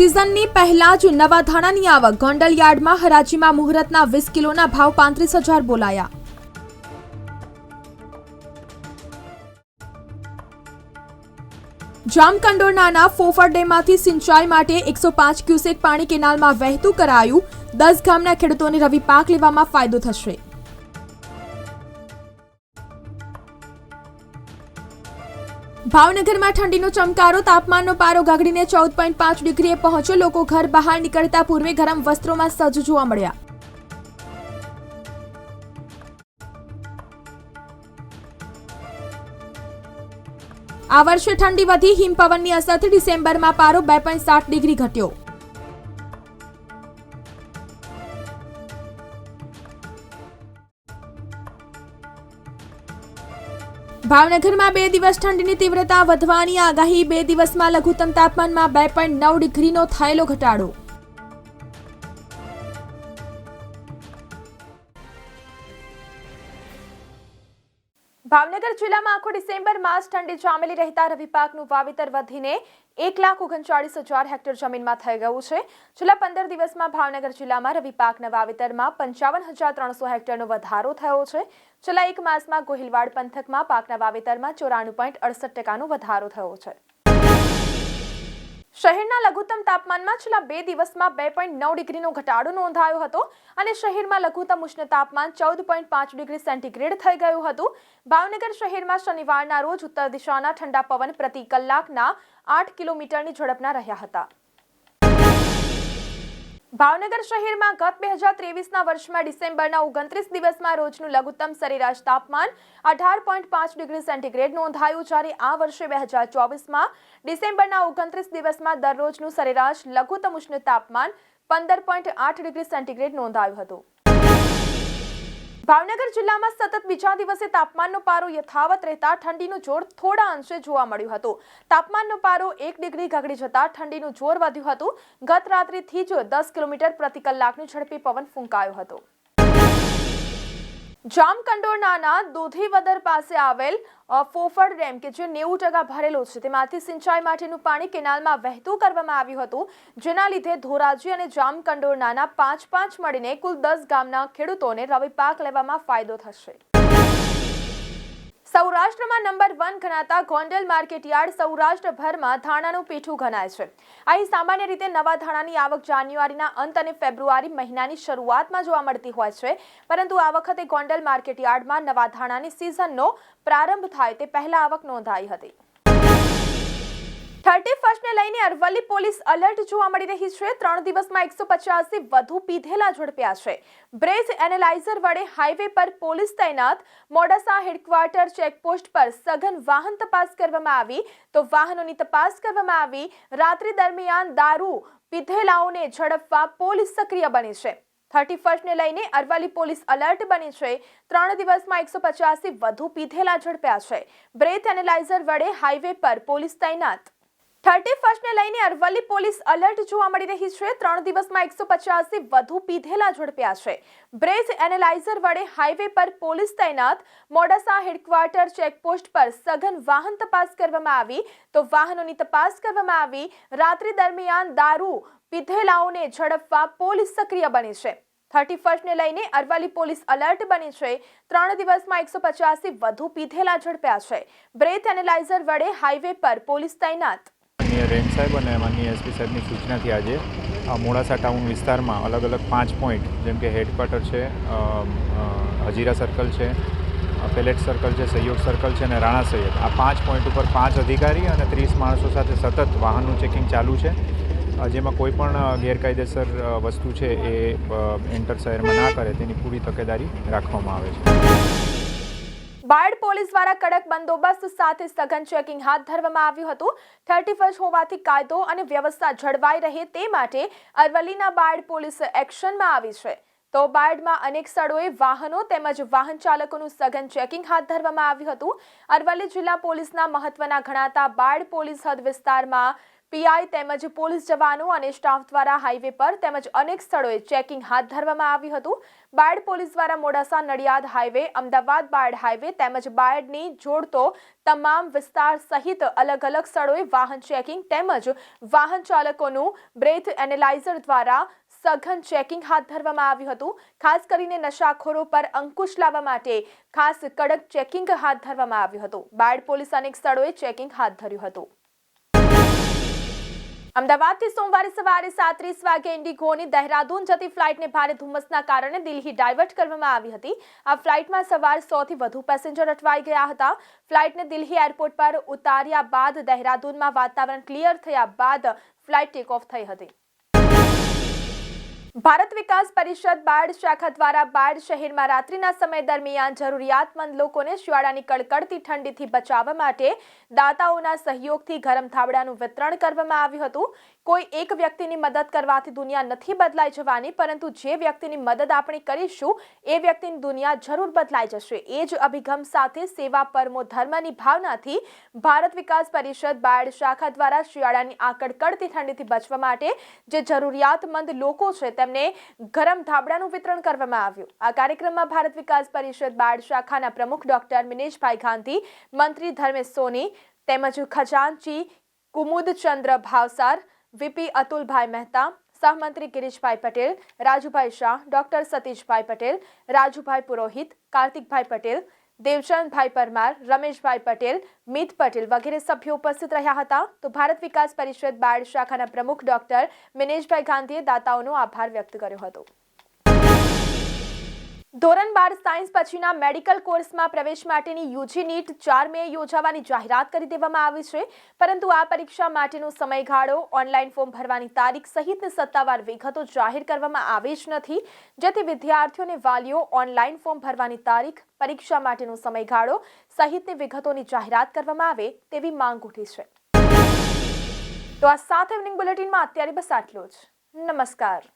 સિઝનની પહેલા જ નવા ધાણાની આવક ગોંડલ યાર્ડમાં હરાજીમાં મુહૂર્તના વીસ કિલોના ભાવ પાંત્રીસ હજાર બોલાયા. જામકંડોરનાના ફોફર ડેમમાંથી સિંચાઈ માટે એકસો પાંચ ક્યુસેક પાણી કેનાલમાં વહેતું કરાયું. દસ ગામના ખેડૂતોને રવિ પાક લેવામાં ફાયદો થશે. ભાવનગરમાં ઠંડીનો ચમકારો, તાપમાનનો પારો ગાગડીને ચૌદ પોઈન્ટ પાંચ ડિગ્રીએ પહોંચ્યો. લોકો ઘર બહાર નીકળતા પૂર્વે ગરમ વસ્ત્રોમાં સજ્જ જોવા મળ્યા. આ વર્ષે ઠંડી વધી, હિમપવનની અસરથી ડિસેમ્બરમાં પારો બે પોઈન્ટ સાત ડિગ્રી ઘટ્યો. ભાવનગરમાં બે દિવસ ઠંડીની તીવ્રતા વધવાની આગાહી, બે દિવસમાં લઘુત્તમ તાપમાનમાં બે પોઈન્ટ નવ ડિગ્રીનો થયેલો ઘટાડો. ભાવનગર જિલ્લામાં આખો ડિસેમ્બર માસ ઠંડી જામેલી રહેતા રવિ પાકનું વાવેતર વધીને એક લાખ ઓગણચાળીસ હજાર હેક્ટર જમીનમાં થઈ ગયું છે. છેલ્લા પંદર દિવસમાં ભાવનગર જિલ્લામાં રવિ પાકના વાવેતરમાં પંચાવન હજાર ત્રણસો હેક્ટરનો વધારો થયો છે. છેલ્લા એક માસમાં ગોહિલવાડ પંથકમાં પાકના વાવેતરમાં ચોરાણું પોઈન્ટ અડસઠ ટકાનો વધારો થયો છે. શહેરના લઘુત્તમ તાપમાનમાં છેલ્લા બે દિવસમાં બે પોઈન્ટ નવ ડિગ્રીનો ઘટાડો નોંધાયો હતો અને શહેરમાં લઘુત્તમ ઉષ્ણ તાપમાન ચૌદ પોઈન્ટ પાંચ ડિગ્રી સેન્ટીગ્રેડ થઈ ગયું હતું. ભાવનગર શહેરમાં શનિવારના રોજ ઉત્તર દિશાના ઠંડા પવન પ્રતિ કલાકના આઠ કિલોમીટરની ઝડપના રહ્યા હતા. ભાવનગર શહેરમાં ગત બે હજાર ત્રેવીસના વર્ષમાં ડિસેમ્બરના ઓગણત્રીસ દિવસમાં રોજનું લઘુત્તમ સરેરાશ તાપમાન અઢાર પોઈન્ટ પાંચ ડિગ્રી સેન્ટીગ્રેડ નોંધાયું, જ્યારે આ વર્ષે બે હજાર ચોવીસમાં ડિસેમ્બરના ઓગણત્રીસ દિવસમાં દરરોજનું સરેરાશ લઘુત્તમ ઉષ્ણ તાપમાન પંદર પોઈન્ટ આઠ ડિગ્રી સેન્ટીગ્રેડ નોંધાયું હતું. ભાવનગર જિલ્લામાં સતત બીજા દિવસે તાપમાનનો પારો યથાવત રહેતા ઠંડીનું જોર થોડા અંશે જોવા મળ્યું હતું. તાપમાનનો પારો એક ડિગ્રી ગગડી જતા ઠંડીનું જોર વધ્યું હતું. ગત રાત્રિથી જ દસ કિલોમીટર પ્રતિ કલાકની ઝડપી પવન ફૂંકાયો હતો. જામકંડોરનાના દોધીવદર પાસે આવેલ ફોફડ ડેમ કે જે નેવું ટકા ભરેલો છે, તેમાંથી સિંચાઈ માટેનું પાણી કેનાલમાં વહેતું કરવામાં આવ્યું હતું, જેના લીધે ધોરાજી અને જામકંડોરનાના પાંચ પાંચ મળીને કુલ દસ ગામના ખેડૂતોને રવિ પાક લેવામાં ફાયદો થશે. સૌરાષ્ટ્રમાં નંબર વન ગણાતા ગોંડલ માર્કેટયાર્ડ સૌરાષ્ટ્રભરમાં ધાણાનું પીઠું ગણાય છે. અહીં સામાન્ય રીતે નવા ધાણાની આવક જાન્યુઆરીના અંત અને ફેબ્રુઆરી મહિનાની શરૂઆતમાં જોવા મળતી હોય છે. પરંતુ આ વખતે ગોંડલ માર્કેટયાર્ડમાં નવા ધાણાની સિઝનનો પ્રારંભ થાય તે પહેલા આવક નોંધાઈ હતી. થર્ટી ફર્સ્ટને લઈને અરવલ્લી પોલીસ અલર્ટ જોવા મળી રહી છે. ત્રણ દિવસમાં એકસો પચાસથી વધુ પીધેલા ઝડપ્યા છે. બ્રેથ એનાલાઇઝર વડે હાઈવે પર પોલીસ તૈનાત. મોડાસા હેડક્વાર્ટર ચેકપોસ્ટ પર સઘન વાહન તપાસ કરવામાં આવી. તો વાહનોની તપાસ કરવામાં આવી. રાત્રિ દરમિયાન દારૂ પીધેલાઓને ઝડપવા પોલીસ સક્રિય બની છે. થર્ટી ફર્સ્ટને લઈને અરવલ્લી પોલીસ અલર્ટ બની છે. ત્રણ દિવસમાં એકસો પચાસથી વધુ પીધેલા ઝડપ્યા છે. બ્રેથ એનાલાઇઝર વડે હાઈવે પર પોલીસ તૈનાત. થર્ટી ફર્સ્ટને લઈને અરવલ્લી પોલીસ અલર્ટ જોવા મળી રહી છે. ત્રણ દિવસમાં એકસો પચાસથી વધુ પીધેલા ઝડપ્યા છે. બ્રેથ એનાલાઇઝર વડે હાઈવે પર પોલીસ તૈનાત. મોડાસા હેડક્વાર્ટર ચેકપોસ્ટ પર સઘન વાહન તપાસ કરવામાં આવી. તો વાહનોની તપાસ કરવામાં આવી. રાત્રિ દરમિયાન દારૂ પીધેલાઓને ઝડપવા પોલીસ સક્રિય બની છે. થર્ટી ફર્સ્ટને લઈને અરવલ્લી પોલીસ અલર્ટ બની છે. ત્રણ દિવસમાં એકસો પચાસથી વધુ પીધેલા ઝડપ્યા છે. બ્રેથ એનાલાઇઝર વડે હાઈવે પર પોલીસ તૈનાત. માનનીય રેન્જ સાહેબ અને માનનીય એસપી સાહેબની સૂચનાથી આજે મોડાસા ટાઉન વિસ્તારમાં અલગ અલગ પાંચ પોઈન્ટ, જેમ કે હેડક્વાર્ટર છે હજીરા સર્કલ છે પેલેટ સર્કલ છે, સહયોગ સર્કલ છે અને રાણા સૈયદ આ પાંચ પોઈન્ટ ઉપર પાંચ અધિકારી અને ત્રીસ માણસો સાથે સતત વાહનનું ચેકિંગ ચાલુ છે. જેમાં કોઈ પણ ગેરકાયદેસર વસ્તુ છે એ ઇન્ટર શહેરમાં ના કરે તેની પૂરી તકેદારી રાખવામાં આવે છે. બાયડ પોલીસ દ્વારા કડક બંદોબસ્ત સાથે સઘન ચેકિંગ હાથ ધરવામાં આવ્યું હતું. થર્ટી ફર્સ્ટ હોવાથી કાયદો અને વ્યવસ્થા જળવાઈ રહે તે માટે અરવલ્લીના બાયડ પોલીસ એક્શનમાં આવી છે. તો બાયડમાં અનેક સ્થળોએ વાહનો તેમજ વાહન ચાલકોનું સઘન ચેકિંગ હાથ ધરવામાં આવ્યું હતું. અરવલ્લી જિલ્લા પોલીસના મહત્વના ગણાતા બાયડ પોલીસ હદ વિસ્તારમાં પીઆઈ તેમજ પોલીસ જવાનો અને સ્ટાફ દ્વારા હાઈવે પર તેમજ અનેક સ્થળોએ ચેકિંગ હાથ ધરવામાં આવ્યું હતું. બાયડ પોલીસ દ્વારા મોડાસા નડિયાદ હાઈવે, અમદાવાદ બાયડ હાઈવે તેમજ બાયડની જોડતો તમામ વિસ્તાર સહિત અલગ અલગ સ્થળોએ વાહન ચેકિંગ તેમજ વાહન ચાલકોનું બ્રેથ એનાલાઇઝર દ્વારા સઘન ચેકિંગ હાથ ધરવામાં આવ્યું હતું. ખાસ કરીને નશાખોરો પર અંકુશ લાવવા માટે ખાસ કડક ચેકિંગ હાથ ધરવામાં આવ્યું હતું. બાયડ પોલીસ અનેક સ્થળોએ ચેકિંગ હાથ ધર્યું હતું. અમદાવાદથી સોમવારે સવારે સાત્રીસ વાગે ઇન્ડિગોની દહેરાદૂન જતી ફ્લાઇટને ભારે ધુમ્મસના કારણે દિલ્હી ડાયવર્ટ કરવામાં આવી હતી. આ ફ્લાઇટમાં સવાર સોથી વધુ પેસેન્જર અટવાઈ ગયા હતા. ફ્લાઇટને દિલ્હી એરપોર્ટ પર ઉતાર્યા બાદ દહેરાદૂનમાં વાતાવરણ ક્લિયર થયા બાદ ફ્લાઇટ ટેક ઓફ થઈ હતી. ભારત વિકાસ પરિષદ બાયડ શાખા દ્વારા બાયડ શહેરમાં રાત્રિના સમય દરમિયાન જરૂરિયાતમંદ લોકોને શિયાળાની કડકડતી ઠંડીથી બચાવવા માટે દાતાઓના સહયોગથી ગરમ થાબડાનું વિતરણ કરવામાં આવ્યું હતું. કોઈ એક વ્યક્તિની મદદ કરવાથી દુનિયા નથી બદલાઈ જવાની, પરંતુ જે વ્યક્તિની મદદ આપણે કરીશું, એ વ્યક્તિની દુનિયા જરૂર બદલાઈ જશે. એ જ અભિગમ સાથે સેવા પરમો ધર્મની ભાવનાથી ભારત વિકાસ પરિષદ બાયડ શાખા દ્વારા શિયાળાની આ કડકડતી ઠંડીથી બચવા માટે જે જરૂરિયાતમંદ લોકો છે, તેમને ગરમ ધાબળાનું વિતરણ કરવામાં આવ્યું. આ કાર્યક્રમમાં ભારત વિકાસ પરિષદ બાળ શાખાના પ્રમુખ ડોક્ટર મિનેશભાઈ ગાંધી, મંત્રી ધર્મેશ સોની તેમજ ખજાનચી કુમુદચંદ્ર ભાવસાર વીપી અતુલભાઈ મહેતા, સહમંત્રી ગિરીશભાઈ પટેલ, રાજુભાઈ શાહ, ડોક્ટર સતીશભાઈ પટેલ, રાજુભાઈ પુરોહિત, કાર્તિકભાઈ પટેલ, દેવચંદભાઈ પરમાર, રમેશભાઈ પટેલ, મિત પટેલ વગેરે સભ્યો ઉપસ્થિત રહ્યા હતા. તો ભારત વિકાસ પરિષદ બાળ શાખાના પ્રમુખ ડોક્ટર મિનેશભાઈ ગાંધીએ દાતાઓનો આભાર વ્યક્ત કર્યો હતો. ધોરણ બાર સાયન્સ પછીના મેડિકલ કોર્સમાં પ્રવેશ માટેની યુજી નીટ ચાર મે યોજાવાની જાહેરાત કરી દેવામાં આવી છે. પરંતુ આ પરીક્ષા માટેનો સમયગાળો, ઓનલાઈન ફોર્મ ભરવાની તારીખ સહિતની સત્તાવાર વિગતો જાહેર કરવામાં આવી જ નથી. જેથી વિદ્યાર્થીઓને વાલીઓ ઓનલાઈન ફોર્મ ભરવાની તારીખ, પરીક્ષા માટેનો સમયગાળો સહિતની વિગતોની જાહેરાત કરવામાં આવે તેવી માંગ ઉઠી છે. તો આ સાથે ઇવનિંગ બુલેટિનમાં અત્યારે બસ આટલું જ. નમસ્કાર.